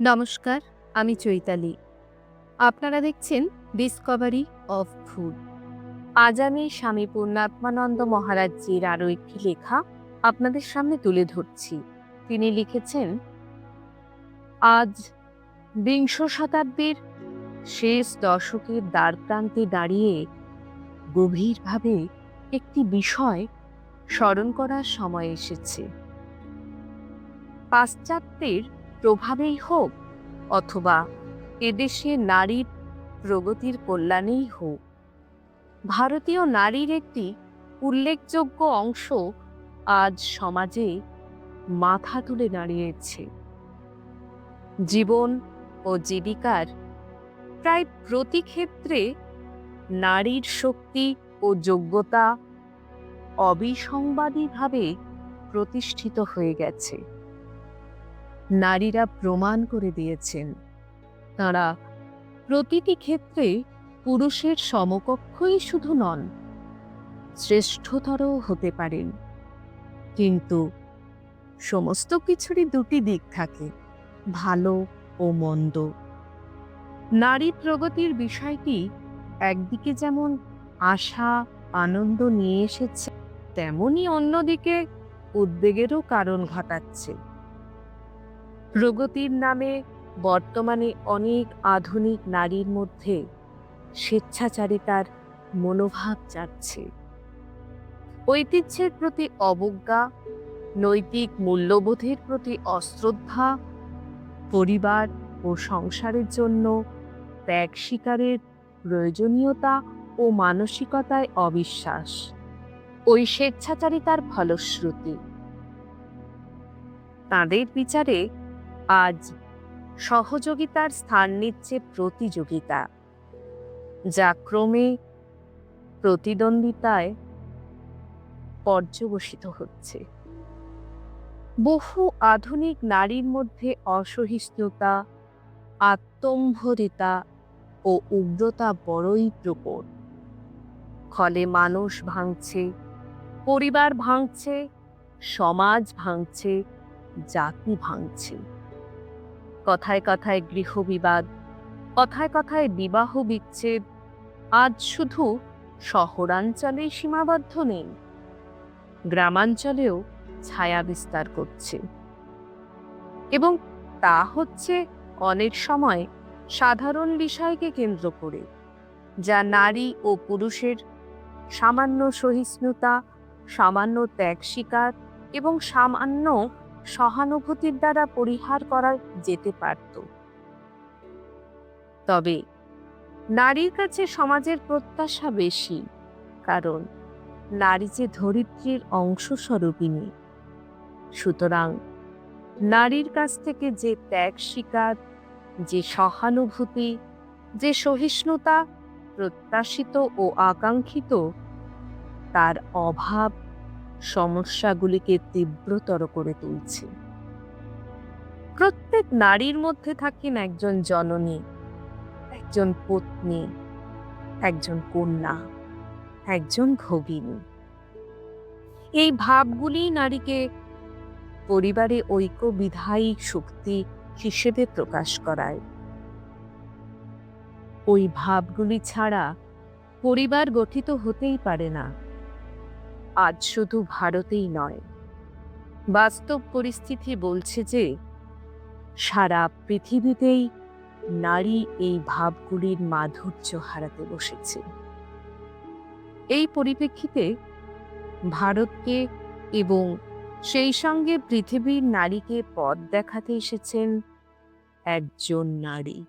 নমস্কার, আমি চৈতালি। আপনারা দেখছেন ডিসকভারি অফ ফুড আজ আমি স্বামী পূর্ণাত্মানন্দ মহারাজজির আরও একটি লেখা আপনাদের সামনে তুলে ধরছি। তিনি লিখেছেন, আজ বিংশ শতাব্দীর শেষ দশকের দ্বারপ্রান্তে দাঁড়িয়ে গভীরভাবে একটি বিষয় স্মরণ করার সময় এসেছে। পাশ্চাত্যের প্রভাবেই হোক, অথবা এদেশে নারীর প্রগতির কল্যাণেই হোক। ভারতীয় নারীর একটি উল্লেখযোগ্য অংশ আজ সমাজে মাথা তুলে দাঁড়িয়েছে। জীবন ও জীবিকার প্রায় প্রতি ক্ষেত্রে নারীর শক্তি ও যোগ্যতা অবিসংবাদীভাবে প্রতিষ্ঠিত হয়ে গেছে। নারীরা প্রমাণ করে দিয়েছেন। তাঁরা প্রতিটি ক্ষেত্রে পুরুষের সমকক্ষই শুধু নন, শ্রেষ্ঠতরও হতে পারেন। কিন্তু সমস্ত কিছুরই দুটি দিক থাকে, ভালো ও মন্দ। নারী প্রগতির বিষয়টি একদিকে যেমন আশা, আনন্দ নিয়ে এসেছে, তেমনি অন্যদিকে উদ্বেগেরও কারণ ঘটাচ্ছে। প্রগতির নামে বর্তমানে অনেক আধুনিক নারীর মধ্যে স্বেচ্ছাচারিতার মনোভাব যাচ্ছে ঐতিহ্যের প্রতি অবজ্ঞা, নৈতিক মূল্যবোধের প্রতি অশ্রদ্ধা, পরিবার ও সংসারের জন্য ত্যাগ শিকারের প্রয়োজনীয়তা ও মানসিকতায় অবিশ্বাস। ওই স্বেচ্ছাচারিতার ফলশ্রুতি। তাদের বিচারে আজ সহযোগিতার স্থান নিচ্ছে প্রতিযোগিতা, যা ক্রমে প্রতিদ্বন্দ্বিতায় পর্যবসিত হচ্ছে। বহু আধুনিক নারীর মধ্যে অসহিষ্ণুতা, আত্মম্ভরিতা ও উগ্রতা বড়ই প্রকট ফলে মানুষ ভাঙছে, পরিবার ভাঙছে, সমাজ ভাঙছে, জাতি ভাঙছে। কথায় কথায় গৃহবিবাদ, কথায় কথায় বিবাহ বিচ্ছেদ, আজ শুধু শহরাঞ্চলেই সীমাবদ্ধ নেই, গ্রামাঞ্চলেও ছায়া বিস্তার করছে। এবং তা হচ্ছে অনেক সময় সাধারণ বিষয়কে কেন্দ্র করে, যা নারী ও পুরুষের সামান্য সহিষ্ণুতা, সামান্য ত্যাগ স্বীকার এবং সামান্য সহানুভূতির দ্বারা পরিহার করা যেতে পারত। তবে নারীর কাছে সমাজের প্রত্যাশা বেশি, কারণ নারী যে ধরিত্রীর অংশস্বরূপিণী। সুতরাং নারীর কাছ থেকে যে ত্যাগ স্বীকার, যে সহানুভূতি, যে সহিষ্ণুতা প্রত্যাশিত ও আকাঙ্ক্ষিত, তার অভাব সমস্যাগুলিকে তীব্রতর করে তুলছে। প্রত্যেক নারীর মধ্যে থাকেন একজন জননী, একজন পত্নী, একজন কন্যা, একজন ভগিনী। এই ভাবগুলি নারীকে পরিবারে ঐক্য, বিধায়ী শক্তি হিসেবে প্রকাশ করায়। ওই ভাবগুলি ছাড়া পরিবার গঠিত হতেই পারে না। আজ শুধু ভারতেই নয়। বাস্তব পরিস্থিতি বলছে যে, সারা পৃথিবীতেই নারী এই ভাবগুলির মাধুর্য হারাতে বসেছে। এই পরিপ্রেক্ষিতে ভারতকে এবং সেই সঙ্গে পৃথিবীর নারীকে পথ দেখাতে এসেছেন একজন নারী।